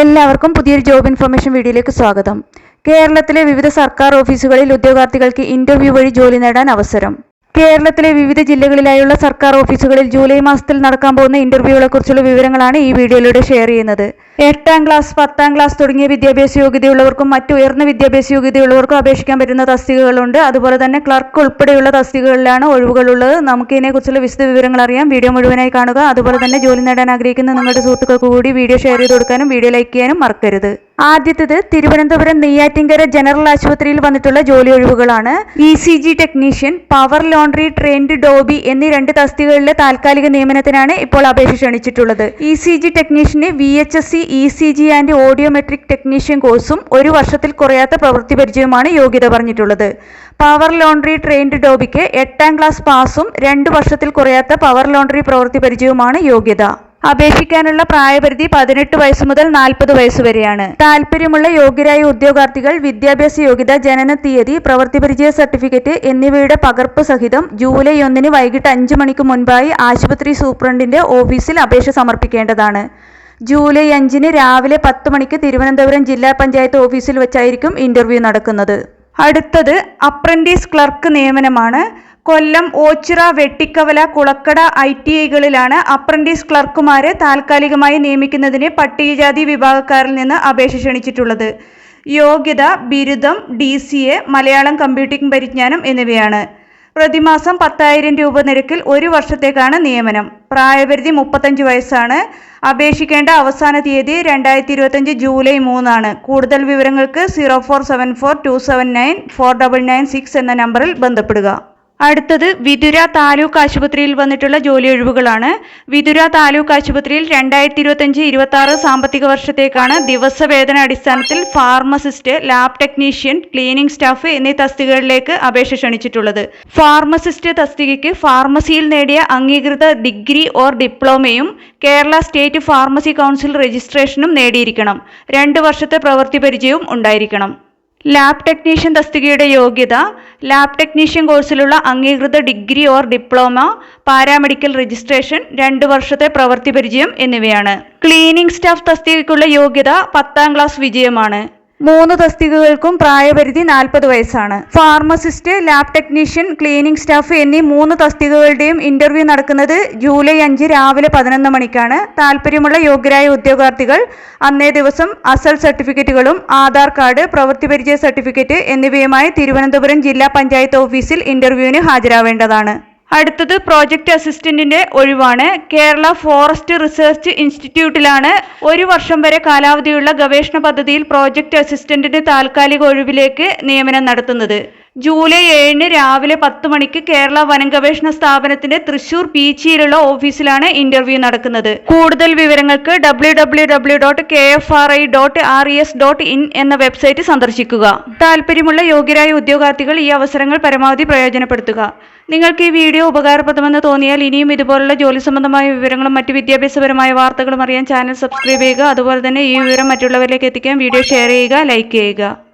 എല്ലാവർക്കും പുതിയൊരു job information വീഡിയോയിലേക്ക് സ്വാഗതം. കേരളത്തിലെ വിവിധ സർക്കാർ ഓഫീസുകളിൽ ഉദ്യോഗാർത്ഥികൾക്ക് ഇന്റർവ്യൂ വഴി ജോലി നേടാൻ അവസരം. കേരളത്തിലെ വിവിധ ജില്ലകളിലായുള്ള സർക്കാർ ഓഫീസുകളിൽ ജൂലൈ മാസത്തിൽ നടക്കാൻ പോകുന്ന ഇന്റർവ്യൂകളെ കുറിച്ചുള്ള വിവരങ്ങളാണ് ഈ വീഡിയോയിലൂടെ ഷെയർ ചെയ്യുന്നത്. എട്ടാം ക്ലാസ് പത്താം ക്ലാസ് തുടങ്ങിയ വിദ്യാഭ്യാസ യോഗ്യതയുള്ളവർക്കും മറ്റു ഉയർന്ന വിദ്യാഭ്യാസ യോഗ്യതയുള്ളവർക്കും അപേക്ഷിക്കാൻ പറ്റുന്ന തസ്തികകളുണ്ട്. അതുപോലെ തന്നെ ക്ലർക്ക് ഉൾപ്പെടെയുള്ള തസ്തികകളിലാണ് ഒഴിവുകളുള്ളത്. നമുക്ക് ഇതിനെക്കുറിച്ചുള്ള വിശദ വിവരങ്ങൾ അറിയാം. വീഡിയോ മുഴുവനായി കാണുക. അതുപോലെ തന്നെ ജോലി നേടാൻ ആഗ്രഹിക്കുന്ന നിങ്ങളുടെ സുഹൃത്തുക്കൾക്ക് കൂടി വീഡിയോ ഷെയർ ചെയ്ത് കൊടുക്കാനും വീഡിയോ ലൈക്ക് ചെയ്യാനും മറക്കരുത്. ആദ്യത്തേത് തിരുവനന്തപുരം നെയ്യാറ്റിൻകര ജനറൽ ആശുപത്രിയിൽ വന്നിട്ടുള്ള ജോലി ഒഴിവുകളാണ്. E C G technician power laundry trained dhobi എന്നീ രണ്ട് തസ്തികകളിലെ താൽക്കാലിക നിയമനത്തിനാണ് ഇപ്പോൾ അപേക്ഷ ക്ഷണിച്ചിട്ടുള്ളത്. E C G ടെക്നീഷ്യന് V H S C E C G and audiometric technician കോഴ്സും ഒരു വർഷത്തിൽ കുറയാത്ത പ്രവൃത്തി പരിചയവുമാണ് യോഗ്യത പറഞ്ഞിട്ടുള്ളത്. പവർ ലോണ്ടറി ട്രെയിൻഡ് ഡോബിക്ക് എട്ടാം ക്ലാസ് പാസും രണ്ട് വർഷത്തിൽ കുറയാത്ത പവർ ലോണ്ടറി പ്രവൃത്തി പരിചയവുമാണ് യോഗ്യത. അപേക്ഷിക്കാനുള്ള പ്രായപരിധി പതിനെട്ട് വയസ്സ് മുതൽ നാൽപ്പത് വയസ്സ് വരെയാണ്. താല്പര്യമുള്ള യോഗ്യരായ ഉദ്യോഗാർത്ഥികൾ വിദ്യാഭ്യാസ യോഗ്യത ജനന തീയതി പ്രവൃത്തി പരിചയ സർട്ടിഫിക്കറ്റ് എന്നിവയുടെ പകർപ്പ് സഹിതം ജൂലൈ ഒന്നിന് വൈകിട്ട് അഞ്ച് മണിക്ക് മുൻപായി ആശുപത്രി സൂപ്രണ്ടിന്റെ ഓഫീസിൽ അപേക്ഷ സമർപ്പിക്കേണ്ടതാണ്. ജൂലൈ അഞ്ചിന് രാവിലെ പത്ത് മണിക്ക് തിരുവനന്തപുരം ജില്ലാ പഞ്ചായത്ത് ഓഫീസിൽ വെച്ചായിരിക്കും ഇന്റർവ്യൂ നടക്കുന്നത്. അടുത്തത് അപ്രന്റീസ് ക്ലർക്ക് നിയമനമാണ്. കൊല്ലം ഓച്ചിറ വെട്ടിക്കവല കുളക്കട ഐ ടി ഐകളിലാണ് അപ്രന്റീസ് ക്ലർക്കുമാരെ താൽക്കാലികമായി നിയമിക്കുന്നതിന് പട്ടികജാതി വിഭാഗക്കാരിൽ നിന്ന് അപേക്ഷ ക്ഷണിച്ചിട്ടുള്ളത്. യോഗ്യത ബിരുദം D C A Malayalam computing പരിജ്ഞാനം എന്നിവയാണ്. പ്രതിമാസം പത്തായിരം രൂപ നിരക്കിൽ ഒരു വർഷത്തേക്കാണ് നിയമനം. പ്രായപരിധി മുപ്പത്തഞ്ച് വയസ്സാണ്. അപേക്ഷിക്കേണ്ട അവസാന തീയതി രണ്ടായിരത്തി ഇരുപത്തഞ്ച് ജൂലൈ മൂന്നാണ്. കൂടുതൽ വിവരങ്ങൾക്ക് zero four seven four two seven nine four double nine six എന്ന നമ്പറിൽ ബന്ധപ്പെടുക. അടുത്തത് വിതുര താലൂക്ക് ആശുപത്രിയിൽ വന്നിട്ടുള്ള ജോലി ഒഴിവുകളാണ്. വിതുര താലൂക്ക് ആശുപത്രിയിൽ രണ്ടായിരത്തി ഇരുപത്തഞ്ച് ഇരുപത്തി ആറ് സാമ്പത്തിക വർഷത്തേക്കാണ് ദിവസവേതന അടിസ്ഥാനത്തിൽ pharmacist lab technician cleaning staff എന്നീ തസ്തികകളിലേക്ക് അപേക്ഷ ക്ഷണിച്ചിട്ടുള്ളത്. ഫാർമസിസ്റ്റ് തസ്തികയ്ക്ക് ഫാർമസിയിൽ നേടിയ അംഗീകൃത ഡിഗ്രി ഓർ ഡിപ്ലോമയും കേരള സ്റ്റേറ്റ് ഫാർമസി കൗൺസിൽ രജിസ്ട്രേഷനും നേടിയിരിക്കണം. രണ്ട് വർഷത്തെ പ്രവൃത്തി പരിചയവും ഉണ്ടായിരിക്കണം. ലാബ് ടെക്നീഷ്യൻ തസ്തികയുടെ യോഗ്യത ലാബ് ടെക്നീഷ്യൻ കോഴ്സിലുള്ള അംഗീകൃത degree or diploma paramedical registration രണ്ട് വർഷത്തെ പ്രവൃത്തി പരിചയം എന്നിവയാണ്. ക്ലീനിംഗ് സ്റ്റാഫ് തസ്തികയ്ക്കുള്ള യോഗ്യത പത്താം ക്ലാസ് വിജയമാണ്. മൂന്ന് തസ്തികകൾക്കും പ്രായപരിധി നാൽപ്പത് വയസ്സാണ്. Pharmacist lab technician cleaning staff എന്നീ മൂന്ന് തസ്തികകളുടെയും ഇന്റർവ്യൂ നടക്കുന്നത് ജൂലൈ അഞ്ച് രാവിലെ പതിനൊന്ന് മണിക്കാണ്. താല്പര്യമുള്ള യോഗ്യരായ ഉദ്യോഗാർത്ഥികൾ അന്നേ ദിവസം അസൽ സർട്ടിഫിക്കറ്റുകളും ആധാർ കാർഡ് പ്രവൃത്തി പരിചയ സർട്ടിഫിക്കറ്റ് എന്നിവയുമായി തിരുവനന്തപുരം ജില്ലാ പഞ്ചായത്ത് ഓഫീസിൽ ഇന്റർവ്യൂവിന് ഹാജരാവേണ്ടതാണ്. അടുത്തത് പ്രോജക്റ്റ് അസിസ്റ്റന്റിന്റെ ഒഴിവാണ്. കേരള ഫോറസ്റ്റ് റിസർച്ച് ഇൻസ്റ്റിറ്റ്യൂട്ടിലാണ് ഒരു വർഷം വരെ കാലാവധിയുള്ള ഗവേഷണ പദ്ധതിയിൽ പ്രോജക്റ്റ് അസിസ്റ്റന്റിന്റെ താൽക്കാലിക ഒഴിവിലേക്ക് നിയമനം നടത്തുന്നത്. ജൂലൈ ഏഴിന് രാവിലെ പത്ത് മണിക്ക് കേരള വനം ഗവേഷണ സ്ഥാപനത്തിന്റെ തൃശൂർ പീച്ചിയിലുള്ള ഓഫീസിലാണ് ഇന്റർവ്യൂ നടക്കുന്നത്. കൂടുതൽ വിവരങ്ങൾക്ക് W W W dot K F R I dot R E S dot in എന്ന വെബ്സൈറ്റ് സന്ദർശിക്കുക. താല്പര്യമുള്ള യോഗ്യരായ ഉദ്യോഗാർത്ഥികൾ ഈ അവസരങ്ങൾ പരമാവധി പ്രയോജനപ്പെടുത്തുക. നിങ്ങൾക്ക് ഈ വീഡിയോ ഉപകാരപ്രദമെന്ന് തോന്നിയാൽ ഇനിയും ഇതുപോലുള്ള ജോലി സംബന്ധമായ വിവരങ്ങളും മറ്റ് വിദ്യാഭ്യാസപരമായ വാർത്തകളും അറിയാൻ ചാനൽ സബ്സ്ക്രൈബ് ചെയ്യുക. അതുപോലെ തന്നെ ഈ വിവരം മറ്റുള്ളവരിലേക്ക് എത്തിക്കാൻ വീഡിയോ ഷെയർ ചെയ്യുക ലൈക്ക് ചെയ്യുക.